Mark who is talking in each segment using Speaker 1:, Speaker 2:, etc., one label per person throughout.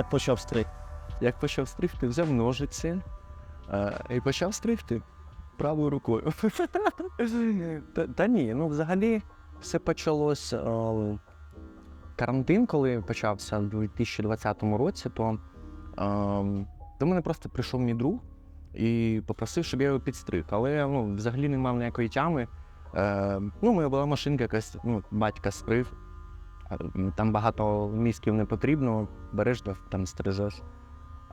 Speaker 1: як почав стриг?
Speaker 2: Як почав стригти, взяв ножиці е, і почав стригти правою рукою. та, та ні, ну взагалі все почалось. Е, карантин, коли почався в 2020 році, то е, до мене просто прийшов мій друг і попросив, щоб я його підстриг. Але ну, взагалі не мав ніякої тями. Е, ну, моя була машинка якась, ну, батька стриг. Там багато мізків не потрібно, береш там стрижеш.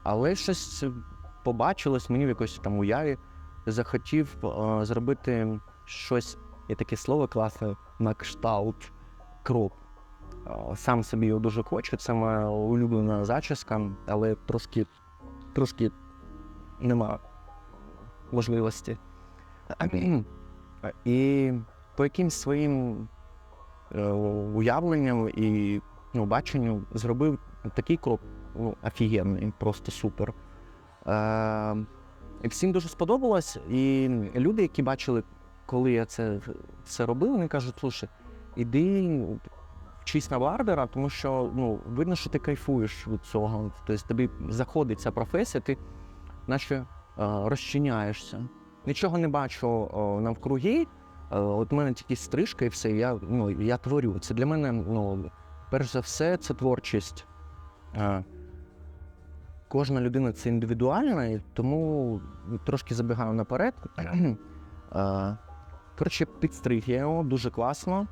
Speaker 2: Але щось побачилось мені в якось там уяві. Захотів е, зробити щось, є таке слово класне, на кшталт кроп. Е, сам собі його дуже хочу, це моя улюблена зачіска, але трошки, трошки нема можливості. І по якимсь своїм уявленням і ну, баченню зробив такий кроп, ну, офігенний, просто супер. Е, всім дуже сподобалось. І люди, які бачили, коли я це все робив, вони кажуть, слушай, іди вчись на барбера, тому що ну, видно, що ти кайфуєш від цього. Тобто тобі заходить ця професія, ти наче е, розчиняєшся. Нічого не бачу навкруги. Е, От мене тільки стрижка і все. Я, ну, я творю. Це для мене, ну, перш за все, це творчість. Е, Кожна людина це індивідуальна, і тому трошки забігаю наперед. Е, Коротше, підстриг я його дуже класно.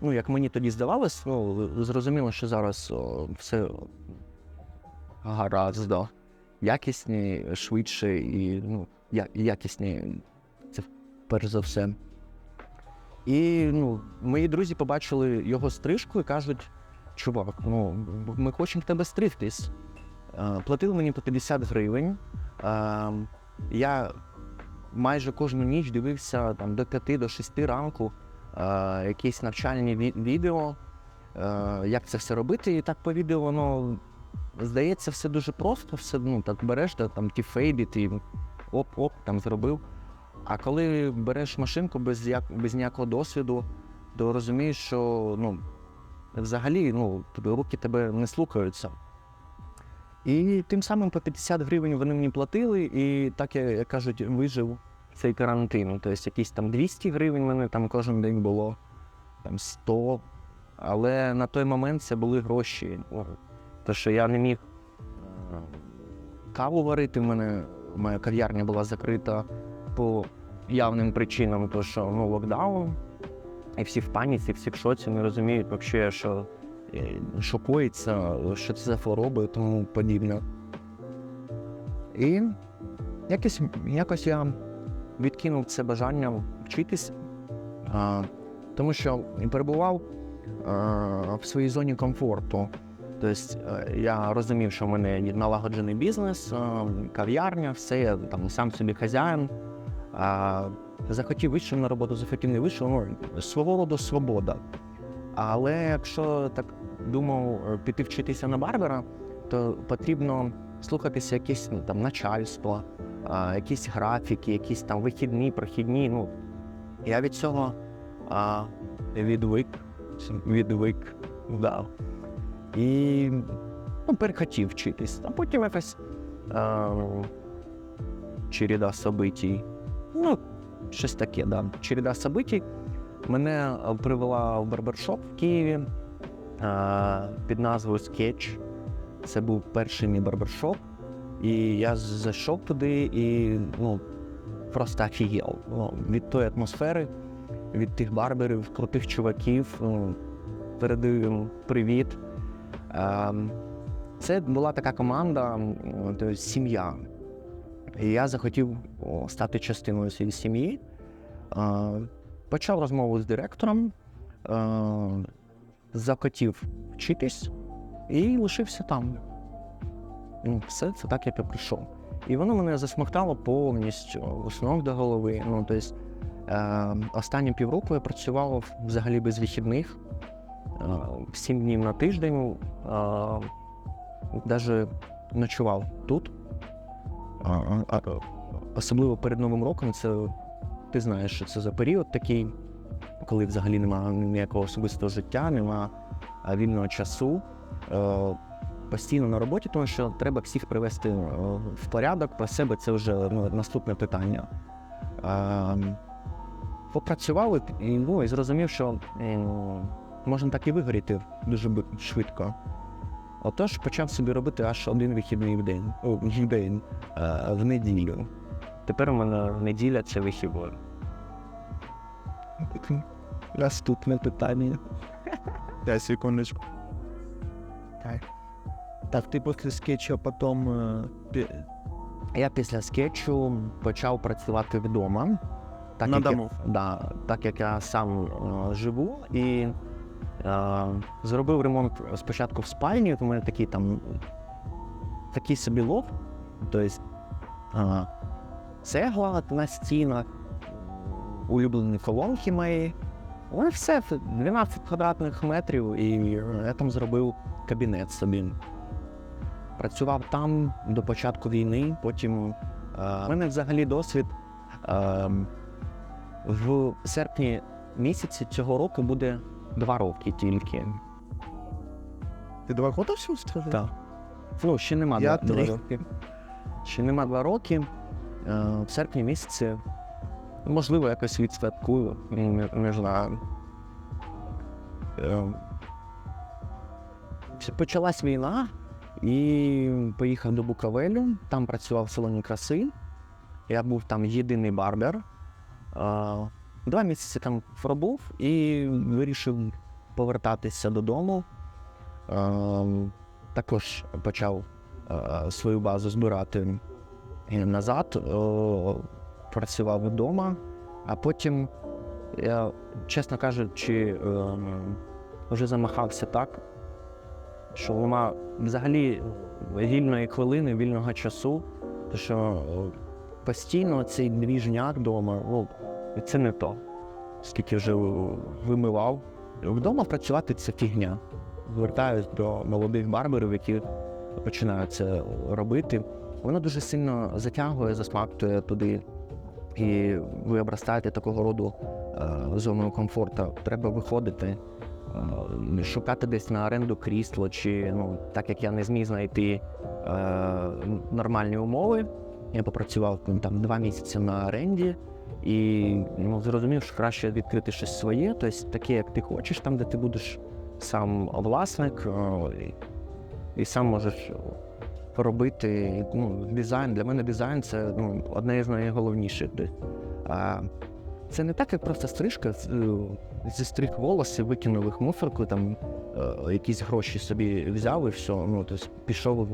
Speaker 2: Ну, як мені тоді здавалось, ну, зрозуміло, що зараз о, все гаразд, якісні, швидше і ну, я- якісні, це перш за все. І ну, мої друзі побачили його стрижку і кажуть: чувак, ну, ми хочемо тебе стригтись. Е, Платили мені по 50 гривень. Е, Я майже кожну ніч дивився там, до 5 до 6 ранку е, якісь навчальні ві- відео, як це все робити. І так по відео воно здається все дуже просто, все ну, так береш, та, там ті фейди, ти оп-оп, там зробив. А коли береш машинку без, як, без ніякого досвіду, то розумієш, що ну, взагалі ну, руки тебе не слухаються. І тим самим по 50 гривень вони мені платили, і так я, як кажуть, вижив цей карантин. Тобто якісь там 200 гривень мене там кожен день було, там 100. Але на той момент це були гроші. Ну, То, що я не міг е, каву варити, в мене моя кав'ярня була закрита по явним причинам, то що ну, локдаун, і всі в паніці, всі в шоці, не розуміють взагалі, що, е, що це за хвороби тому подібне. І якось, якось я відкинув це бажання вчитись, а, тому що перебував а, в своїй зоні комфорту. Тобто е, я розумів, що в мене налагоджений бізнес, кав'ярня, все, я там сам собі хазяїн. А, захотів вийшов на роботу, захотів не вийшов, ну, свого роду свобода. Але якщо так думав е, піти вчитися на барбера, то потрібно слухатися якесь ну, там начальство, а, якісь графіки, якісь там вихідні, прохідні. Ну, я від цього а, відвик, відвик, да. І ну, перехотів вчитись. А потім якась а, череда событий. Ну, щось таке, да. Череда событий мене привела в барбершоп в Києві а, під назвою Sketch. Це був перший мій барбершоп. І я зайшов туди і ну, просто офігел. Ну, від тої атмосфери, від тих барберів, крутих чуваків. Ну, передаю їм привіт. Ем, Це була така команда, сім'я. І я захотів стати частиною цієї сім'ї. Е, Почав розмову з директором, е, захотів вчитись і лишився там. Ну, все, це так, як я прийшов. І воно мене засмоктало повністю з до голови. Ну, тобто, е, останні півроку я працював взагалі без вихідних, е, сім днів на тиждень, навіть ночував тут. А, а, особливо перед Новим роком, це ти знаєш, що це за період такий, коли взагалі немає ніякого особистого життя, немає вільного часу. Е, постійно на роботі, тому що треба всіх привести е, в порядок. Про себе це вже ну, наступне питання. Е, попрацював і, ну, і зрозумів, що е, можна так і вигоріти дуже швидко. Отож, почав собі робити аж один вихідний в день, в день е, в неділю. Тепер у мене неділя це вихідний. Наступне питання.
Speaker 1: Да, секундочку.
Speaker 2: Так.
Speaker 1: Так, ты после скетча потом... э, пе-
Speaker 2: Я після скетчу почав працювати вдома. Так,
Speaker 1: На
Speaker 2: як
Speaker 1: дому?
Speaker 2: Я, да, так як я сам е, живу і е, зробив ремонт спочатку в спальні, у мене такий там такий собі лофт, тобто е, цегла на стінах, улюблені колонки мої. Воно все 12 квадратних метрів, і я там зробив кабінет собі. Працював там до початку війни, потім е, у мене взагалі досвід. Е, в серпні місяці цього року буде два роки тільки.
Speaker 1: Ты два года все устроил?
Speaker 2: Так. Ну, ще нема
Speaker 1: Я
Speaker 2: два, два
Speaker 1: три.
Speaker 2: роки. Ще нема два роки. Е, в серпні місяці, можливо, якось відсвяткую, не, не знаю. Е, почалась війна, і поїхав до Буковелю, там працював в салоні краси. Я був там єдиний барбер. Е, Два місяці там пробув і вирішив повертатися додому. Е, Також почав е, свою базу збирати назад, е, працював вдома, а потім я, чесно кажучи, вже замахався так, що нема взагалі вільної хвилини, вільного часу, тому що постійно цей двіжняк вдома, ну, це не то. Скільки вже вимивав. Вдома працювати це фігня. Звертаюсь до молодих барберів, які починають це робити. Воно дуже сильно затягує, засмактує туди. І ви обростаєте такого роду е, зоною комфорту. Треба виходити, е, шукати десь на оренду крісло, чи ну, так як я не зміг знайти е, нормальні умови. Я попрацював ну, там два місяці на оренді і ну, зрозумів, що краще відкрити щось своє, тобто таке, як ти хочеш, там, де ти будеш сам власник і, і сам можеш робити ну, дизайн. Для мене дизайн це ну, одне з найголовніших. А, це не так, як просто стрижка, е, зі стриг волоси, викинув їх мусорку, там е, якісь гроші собі взяв і все, ну, тобто пішов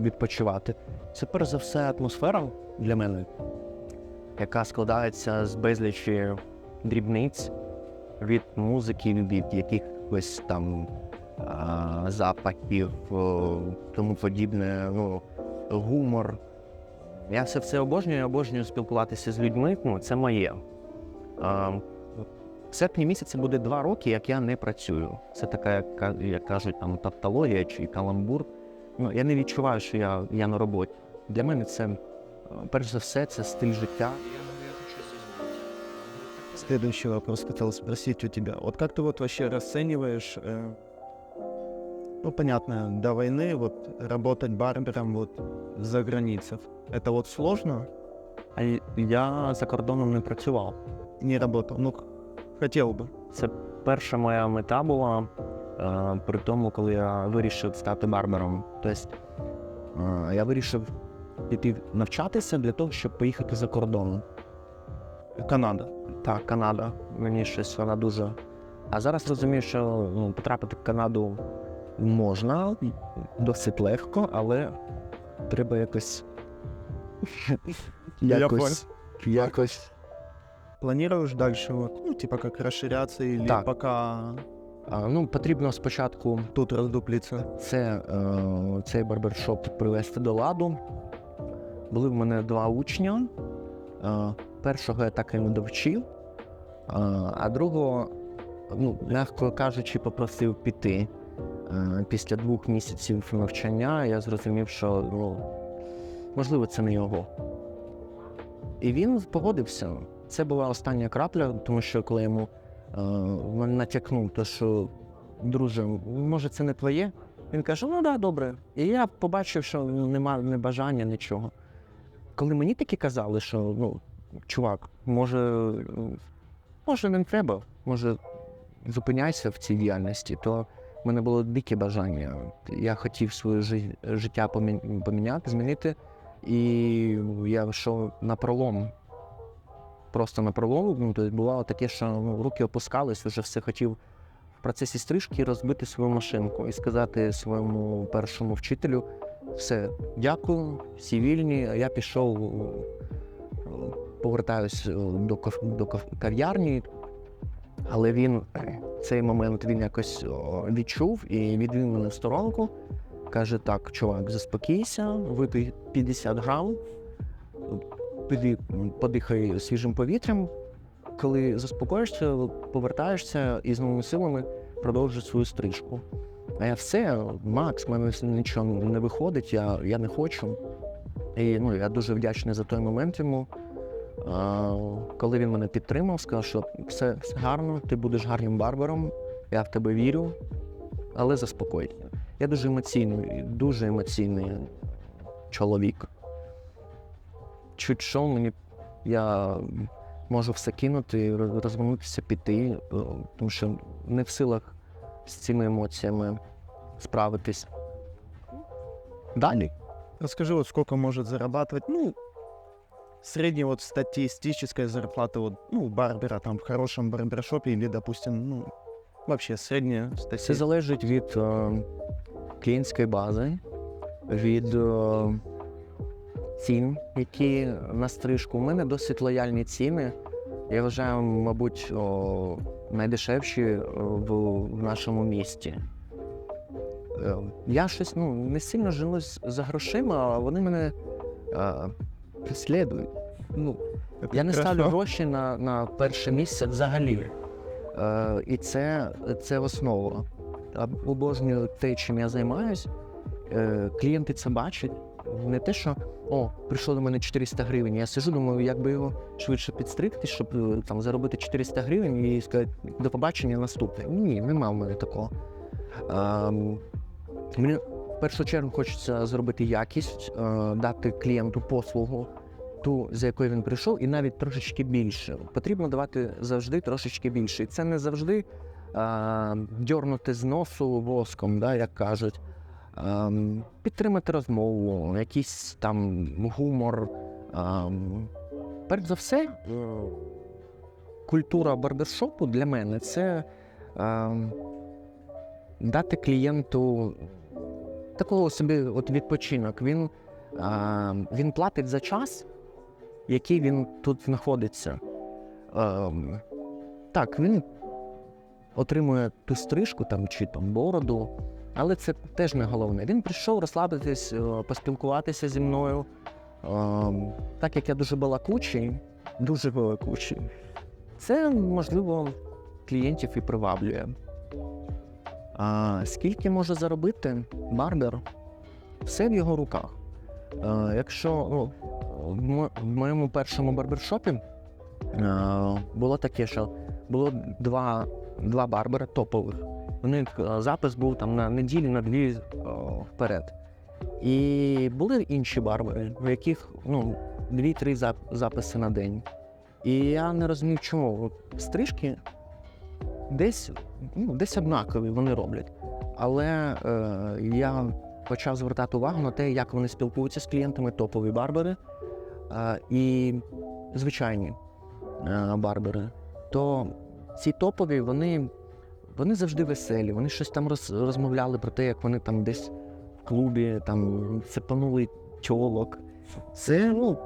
Speaker 2: відпочивати. Це перш за все атмосфера для мене, яка складається з безлічі дрібниць від музики, від якихось там а, запахів, тому подібне, ну, гумор. Я це все обожнюю, обожнюю спілкуватися з людьми, ну, це моє. А, в серпні місяці буде два роки, як я не працюю. Це така, як, кажуть, там тавтологія чи каламбур. Ну, я не відчуваю, що я, я на роботі. Для мене це, перш за все, це стиль життя.
Speaker 1: Следующий вопрос хотел спросить у тебя. Вот как ты вот вообще расцениваешь, э, ну, понятно, до войны вот работать барбером вот за границей? Это вот сложно?
Speaker 2: А я за кордоном не працював.
Speaker 1: Не работал? Ну, х- хотел бы.
Speaker 2: Це перша моя мета була е, при тому, коли я вирішив стати барбером. Тобто е, я вирішив піти навчатися для того, щоб поїхати за кордон.
Speaker 1: Канада.
Speaker 2: Так, Канада. Мені щось вона дуже. А зараз розумію, що ну, потрапити в Канаду можна досить легко, але треба якось. Якось. якось
Speaker 1: Планируешь дальше вот, ну, типа расширяться или
Speaker 2: Так.
Speaker 1: пока
Speaker 2: а, ну, потрібно спочатку
Speaker 1: тут раздуплиться?
Speaker 2: це, е, цей барбершоп привести до ладу. Були в мене два учня. Е, першого я так і не довчив, е, а другого, ну, м'яко кажучи, попросив піти. Е, після двох місяців навчання я зрозумів, що ну, можливо це не його. І він погодився. Це була остання крапля, тому що коли йому е, натякнув, то що друже, може це не твоє, Він каже: ну да, добре. І я побачив, що немає не бажання, нічого. Коли мені такі казали, що ну, чувак, може, може не треба, може зупиняйся в цій діяльності, то в мене було дике бажання. Я хотів своє життя поміняти, змінити. І я йшов на пролом. Просто на пролом. Ну, тобто бувало таке, що ну, руки опускались, вже все хотів в процесі стрижки розбити свою машинку і сказати своєму першому вчителю: все, дякую, всі вільні. Я пішов, е, повертаюсь е, до, до кав- кав'ярні, але він цей момент він якось відчув і відвів мене в сторонку. Каже: так, чувак, заспокійся, випий 50 грам, піди, подихай свіжим повітрям. Коли заспокоїшся, повертаєшся і з новими силами продовжуєш свою стрижку. А я все, Макс, в мене нічого не виходить, я, я не хочу. І ну, я дуже вдячний за той момент йому. А, коли він мене підтримав, сказав, що все, все гарно, ти будеш гарним барбером, я в тебе вірю, але заспокойся. Я дуже емоційний, дуже емоційний чоловік. Чуть що мені я можу все кинути, роз- розвернутися, піти, е, тому що не в силах з цими емоціями справитись. Далі.
Speaker 1: Расскажи, вот сколько может зарабатывать, ну, средняя вот статистическая зарплата вот, ну, барбера там в хорошем барбершопе или, допустим, ну, вообще средняя статистика.
Speaker 2: залежить від е, клієнтської бази, від е, цін, які на стрижку. У мене досить лояльні ціни. Я вважаю, мабуть, о, найдешевші е, в, в нашому місті. Е, Я щось ну, не сильно женусь за грошима, а вони мене е, преслідують. Ну, я не ставлю гроші на, на перше місце взагалі. Е, і це, це основа. Обожнюю те, чим я займаюсь. Клієнти це бачать. Не те, що о, прийшло до мене 400 гривень. Я сижу, думаю, як би його швидше підстригти, щоб е, там заробити 400 гривень і сказати до побачення наступне. Ні, нема в мене такого. Ем, мені в першу чергу хочеться зробити якість, е, дати клієнту послугу, ту, за якою він прийшов, і навіть трошечки більше. Потрібно давати завжди трошечки більше. І це не завжди а, дьорнути з носу воском, да, як кажуть. Ем, підтримати розмову, якийсь там гумор. Ем, перш за все, е, культура барбершопу для мене це ем, дати клієнту такого собі от відпочинок. Він, він платить за час, який він тут знаходиться. Ем, так, він отримує ту стрижку там, чи там бороду, але це теж не головне. Він прийшов розслабитись, е, поспілкуватися зі мною. Ем, так як я дуже балакучий, дуже балакучий, це, можливо, клієнтів і приваблює. А скільки може заробити барбер? Все в його руках. Е, якщо ну, в, моєму першому барбершопі е, було таке, що було два, два барбера топових. У них е, запис був там на неділі, на дві е, вперед. І були інші барбери, у яких ну, дві-три записи на день. І я не розумів, чому. Стрижки десь, ну, десь однакові вони роблять. Але е, я почав звертати увагу на те, як вони спілкуються з клієнтами, топові барбери е, і звичайні е, барбери. То ці топові, вони, вони завжди веселі, вони щось там роз, розмовляли про те, як вони там десь в клубі там цепанули тьолок. Це, ну,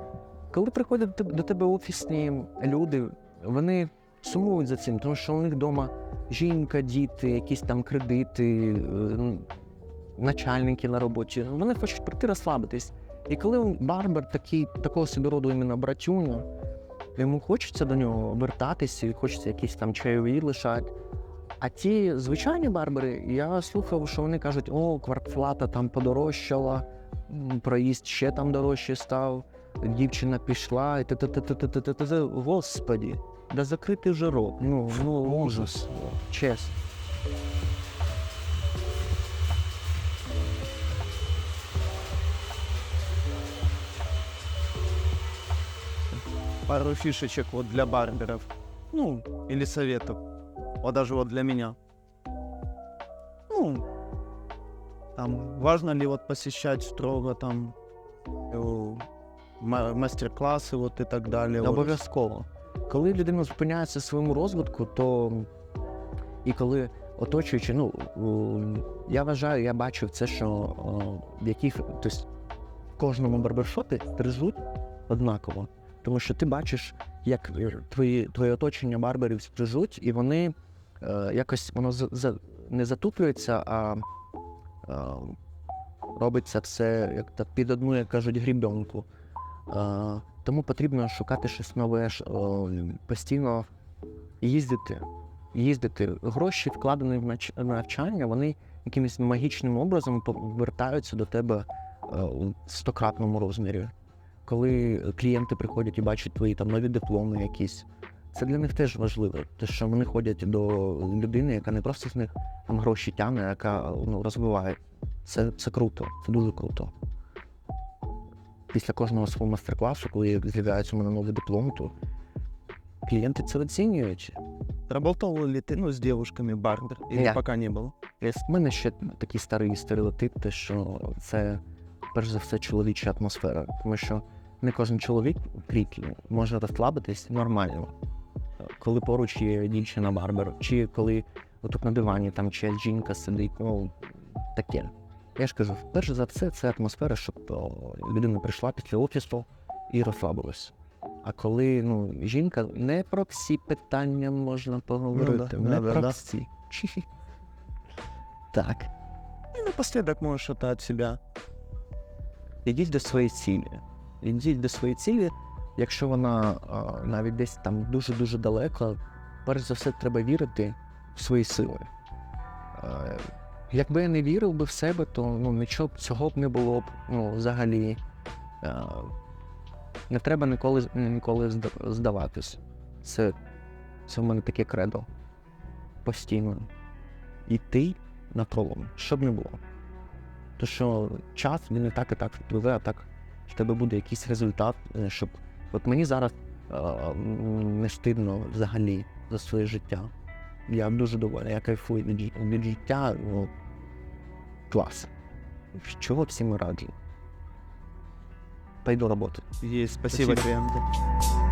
Speaker 2: коли приходять до тебе- офісні люди, вони сумують за цим, тому що у них вдома жінка, діти, якісь там кредити, е, ну, начальники на роботі. Вони хочуть прийти розслабитись. І коли барбер такий, такого собі роду іменно братюня, йому хочеться до нього вертатися, і хочеться якісь там чайові лишати. А ті звичайні барбери, я слухав, що вони кажуть, о, квартплата там подорожчала, проїзд ще там дорожче став, дівчина пішла, і ти ти ти Господі, да закритий вже рот. Ну, ну, ну ужас, чесно.
Speaker 1: Пару фішечок от для барберів. Ну, или советов. Вот даже вот для меня. Ну, там, важно ли вот посещать строго там э, ма- мастер-классы вот и так вот.
Speaker 2: Обов'язково. Коли людина зупиняється в своєму розвитку, то і коли оточуючи, ну я вважаю, я бачив це, що в яких тобто, в кожному барбершопі стрижуть однаково. Тому що ти бачиш, як твої, твоє оточення барберів стрижуть, і вони якось воно за, не затуплюється, а е, робиться все як так під одну, як кажуть, грібенку. Е, тому потрібно шукати щось нове, постійно їздити. Їздити. Гроші, вкладені в навчання, вони якимось магічним образом повертаються до тебе е, у стократному розмірі. Коли клієнти приходять і бачать твої там нові дипломи якісь, це для них теж важливо, те, що вони ходять до людини, яка не просто з них там гроші тягне, а яка ну, розвиває. Це, це круто, це дуже круто після кожного свого майстер-класу, коли з'являється у мене новий диплом, то клієнти це оцінюють.
Speaker 1: Работал ли ты, ну, с девушками барбер? Или
Speaker 2: Ня.
Speaker 1: пока не было?
Speaker 2: У мене ще такий старий стереотип, те, що це перш за все чоловіча атмосфера, тому що не кожен чоловік в кріті може розслабитись нормально, коли поруч є дівчина барбер, чи коли отут на дивані там чиясь жінка сидить, ну таке. Я ж кажу, перш за все, це атмосфера, щоб о, людина прийшла після офісу і розслабилась. А коли ну, жінка не про всі питання можна поговорити,
Speaker 1: да,
Speaker 2: не
Speaker 1: да,
Speaker 2: про
Speaker 1: да.
Speaker 2: всі. Так.
Speaker 1: И напоследок можешь что-то от себя.
Speaker 2: Ідіть до своєї цілі. Ідіть до своєї цілі, якщо вона навіть десь там дуже-дуже далеко, перш за все треба вірити в свої сили. Якби я не вірив би в себе, то ну, нічого цього б не було б ну, взагалі. Не треба ніколи, ніколи здаватись. Це, це в мене таке кредо. Постійно. Іти на пролом, щоб не було. То що час він не так і так впливе, а так в тебе буде якийсь результат, е, щоб. От мені зараз е, не стидно взагалі за своє життя. Я дуже доволі, я кайфую від, від життя. Ну, клас. Чого всім раджу? Пойду роботу.
Speaker 1: Есть, спасибо,
Speaker 2: Спасибо.